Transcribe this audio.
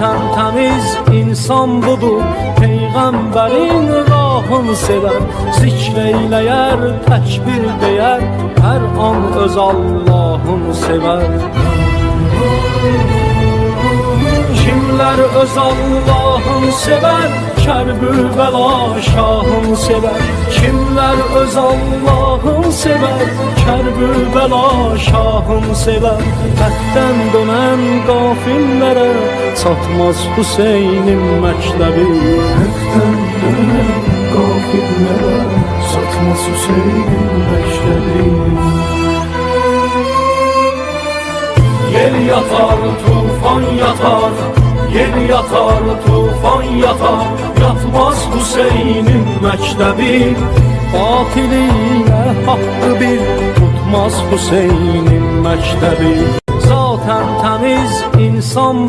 Zaten temiz insan budur. Peygamberin rahını sever Zikreyleyer, tekbir değer Her an öz Allah'ını sever öz Allah'ını sever Kerbübela şahını sever. Kimler öz Allah'ını sever Kerbübela şahını sever. Həkdən dönən qafillərə Çatmaz Hüseynin məktəbi Həkdən dönən qafillərə Çatmaz Hüseynin məktəbi Yel yatar, tufan yatar Yel yatar, tufan yatar Yatmaz Hüseyin'in mektebi. Batiliyle hakkı bir Tutmaz Hüseyin'in mektebi. Zaten temiz insan